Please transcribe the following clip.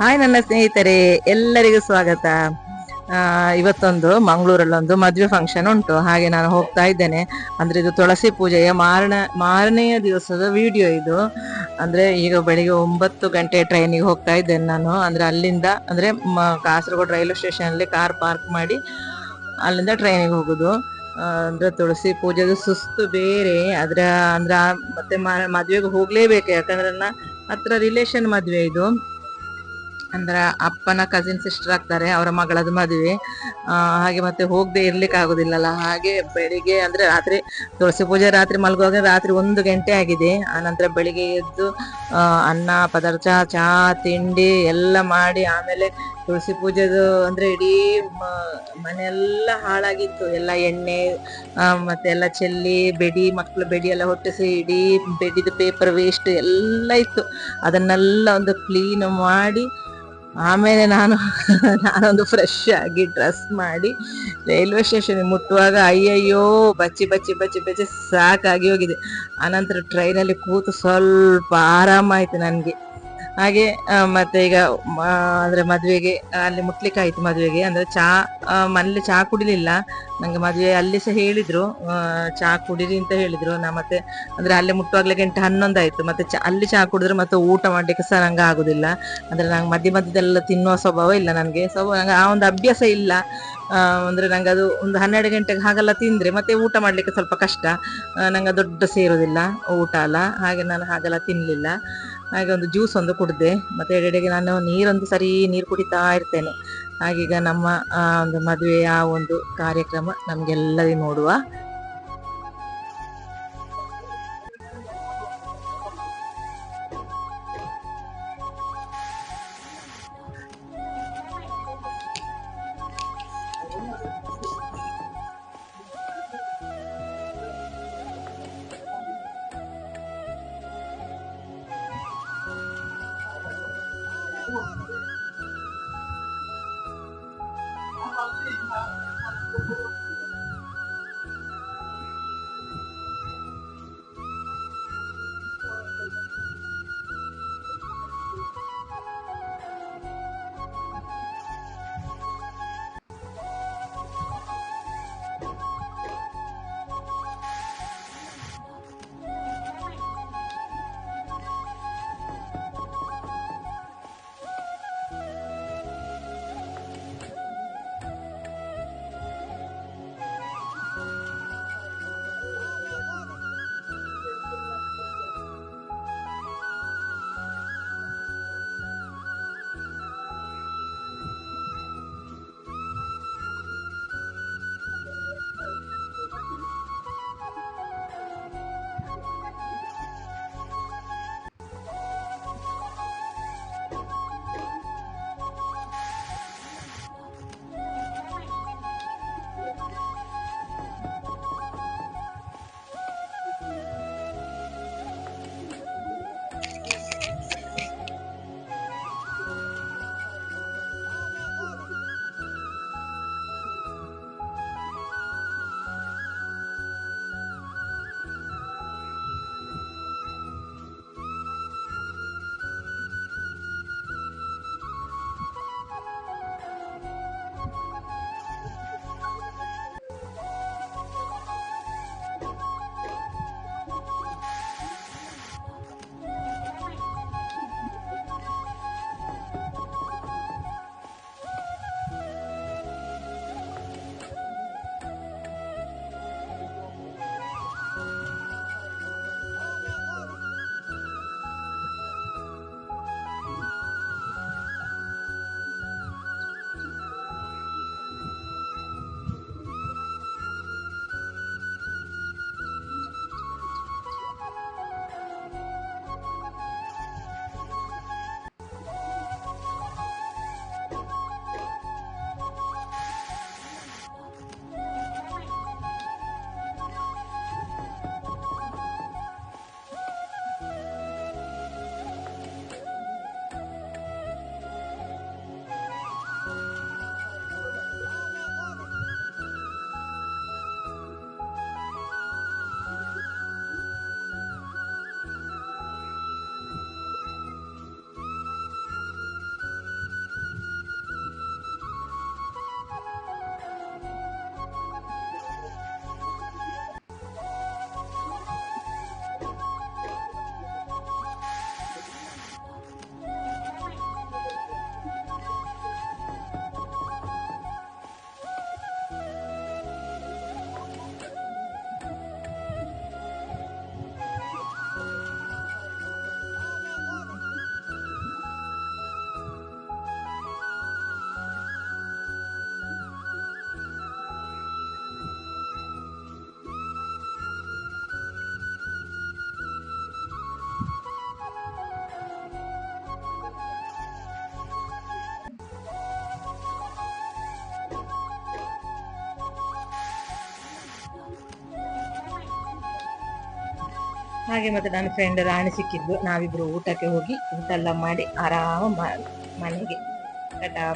Hi ನನ್ನ ಸ್ನೇಹಿತರೆ. ಎಲ್ಲರಿಗೂ ಸ್ವಾಗತ. ಇವತ್ತೊಂದು ಮಂಗಳೂರಲ್ಲೊಂದು ಮದುವೆ ಫಂಕ್ಷನ್ ಉಂಟು. ಹಾಗೆ ನಾನು ಹೋಗ್ತಾ ಇದ್ದೇನೆ. ಅಂದ್ರೆ ಇದು ತುಳಸಿ ಪೂಜೆಯ ಮಾರಣ, ಮಾರನೆಯ ದಿವಸದ ವಿಡಿಯೋ ಇದು. ಅಂದ್ರೆ ಈಗ ಬೆಳಿಗ್ಗೆ ಒಂಬತ್ತು ಗಂಟೆ ಟ್ರೈನಿಗೆ ಹೋಗ್ತಾ ಇದ್ದೇನೆ ನಾನು. ಅಂದ್ರೆ ಅಲ್ಲಿಂದ, ಅಂದ್ರೆ ಕಾಸರಗೋಡು ರೈಲ್ವೆ ಸ್ಟೇಷನ್ ಅಲ್ಲಿ ಕಾರ್ ಪಾರ್ಕ್ ಮಾಡಿ ಅಲ್ಲಿಂದ ಟ್ರೈನಿಗೆ ಹೋಗುದು. ಅಂದ್ರೆ ತುಳಸಿ ಪೂಜೆದು ಸುಸ್ತು ಬೇರೆ. ಅದ್ರ ಅಂದ್ರೆ ಮತ್ತೆ ಮದುವೆಗೆ ಮದ್ವೆಗೆ ಹೋಗ್ಲೇಬೇಕು. ಯಾಕಂದ್ರೆ ನನ್ನ ಹತ್ರ ರಿಲೇಷನ್ ಮದುವೆ ಇದು. ಅಂದ್ರ ಅಪ್ಪನ ಕಸಿನ್ ಸಿಸ್ಟರ್ ಆಗ್ತಾರೆ, ಅವರ ಮಗಳದು ಮದುವೆ. ಹಾಗೆ ಮತ್ತೆ ಹೋಗದೆ ಇರ್ಲಿಕ್ಕೆ ಆಗುದಿಲ್ಲಲ್ಲ. ಹಾಗೆ ಬೆಳಿಗ್ಗೆ ಅಂದ್ರೆ ರಾತ್ರಿ, ತುಳಸಿ ಪೂಜೆ ರಾತ್ರಿ ಮಲಗುವಾಗ ರಾತ್ರಿ ಒಂದು ಗಂಟೆ ಆಗಿದೆ. ಆನಂತರ ಬೆಳಿಗ್ಗೆ ಎದ್ದು ಅನ್ನ, ಪದಾರ್ಥ, ಚಹಾ, ತಿಂಡಿ ಎಲ್ಲ ಮಾಡಿ ಆಮೇಲೆ ತುಳಸಿ ಪೂಜೆದು ಅಂದ್ರೆ ಇಡೀ ಮನೆಯೆಲ್ಲ ಹಾಳಾಗಿತ್ತು. ಎಲ್ಲ ಎಣ್ಣೆ ಮತ್ತೆ ಎಲ್ಲ ಚೆಲ್ಲಿ, ಬೆಡಿ ಮಕ್ಕಳು ಬೆಡಿ ಎಲ್ಲ ಹೊಟ್ಟಿಸಿ ಇಡೀ ಬೆಡಿದು ಪೇಪರ್ ವೇಸ್ಟ್ ಎಲ್ಲ ಇತ್ತು. ಅದನ್ನೆಲ್ಲ ಒಂದು ಕ್ಲೀನ್ ಮಾಡಿ ಆಮೇಲೆ ನಾನು, ನಾನೊಂದು ಫ್ರೆಶ್ ಆಗಿ ಡ್ರೆಸ್ ಮಾಡಿ ರೈಲ್ವೆ ಸ್ಟೇಷನ್ ಮುಟ್ಟುವಾಗ ಅಯ್ಯಯ್ಯೋ, ಬಚ್ಚಿ ಬಚ್ಚಿ ಬಚ್ಚಿ ಬಚ್ಚಿ ಸಾಕಾಗಿ ಹೋಗಿದೆ. ಆನಂತರ ಟ್ರೈನಲ್ಲಿ ಕೂತು ಸ್ವಲ್ಪ ಆರಾಮಾಯಿತು ನನಗೆ. ಹಾಗೆ ಮತ್ತೆ ಈಗ ಅಂದರೆ ಮದುವೆಗೆ, ಅಲ್ಲಿ ಮುಟ್ಲಿಕ್ಕೆ ಆಯ್ತು ಮದುವೆಗೆ. ಅಂದ್ರೆ ಚಾ ಮನೇಲಿ ಚಾ ಕುಡಿಲಿಲ್ಲ. ನಂಗೆ ಮದುವೆ ಅಲ್ಲಿ ಸಹ ಹೇಳಿದ್ರು ಚಹಾ ಕುಡಿರಿ ಅಂತ ಹೇಳಿದ್ರು. ನಾ ಮತ್ತೆ ಅಂದ್ರೆ ಅಲ್ಲೇ ಮುಟ್ಟುವಾಗ್ಲೇ ಗಂಟೆ ಹನ್ನೊಂದು ಆಯ್ತು ಮತ್ತೆ ಚ, ಅಲ್ಲಿ ಚಹಾ ಕುಡಿದ್ರೆ ಮತ್ತೆ ಊಟ ಮಾಡ್ಲಿಕ್ಕೆ ಸಹ ನಂಗೆ ಆಗುದಿಲ್ಲ. ಅಂದ್ರೆ ನಂಗೆ ಮಧ್ಯ ಮಧ್ಯದೆಲ್ಲ ತಿನ್ನುವ ಸ್ವಭಾವ ಇಲ್ಲ ನನಗೆ. ಸೊ, ನಂಗೆ ಆ ಒಂದು ಅಭ್ಯಾಸ ಇಲ್ಲ. ಅಂದ್ರೆ ನಂಗೆ ಅದು ಒಂದು ಹನ್ನೆರಡು ಗಂಟೆಗೆ ಹಾಗೆಲ್ಲ ತಿಂದ್ರೆ ಮತ್ತೆ ಊಟ ಮಾಡ್ಲಿಕ್ಕೆ ಸ್ವಲ್ಪ ಕಷ್ಟ. ನಂಗೆ ದೊಡ್ಡ ಸೇರುದಿಲ್ಲ ಊಟ ಅಲ್ಲ ಹಾಗೆ ನಾನು ಹಾಗೆಲ್ಲ ತಿನ್ಲಿಲ್ಲ. ಹಾಗೆ ಒಂದು ಜ್ಯೂಸ್ ಒಂದು ಕುಡಿದೆ. ಮತ್ತೆ ಎಡೆಗೆ ನಾನು ನೀರೊಂದು ಸರಿ ನೀರು ಕುಡಿತಾ ಇರ್ತೇನೆ. ಹಾಗೀಗ ನಮ್ಮ ಒಂದು ಮದುವೆಯ ಒಂದು ಕಾರ್ಯಕ್ರಮ ನಮ್ಗೆಲ್ಲರಿಗೂ ನೋಡುವ ಹಾಗೆ ಮತ್ತೆ ನನ್ನ ಫ್ರೆಂಡ್ ರಾಣಿ ಸಿಕ್ಕಿದ್ದು. ನಾವಿಬ್ರು ಊಟಕ್ಕೆ ಹೋಗಿ ಊಟ ಎಲ್ಲ ಮಾಡಿ ಆರಾಮ ಮನೆಗೆ. ಟಾಟಾ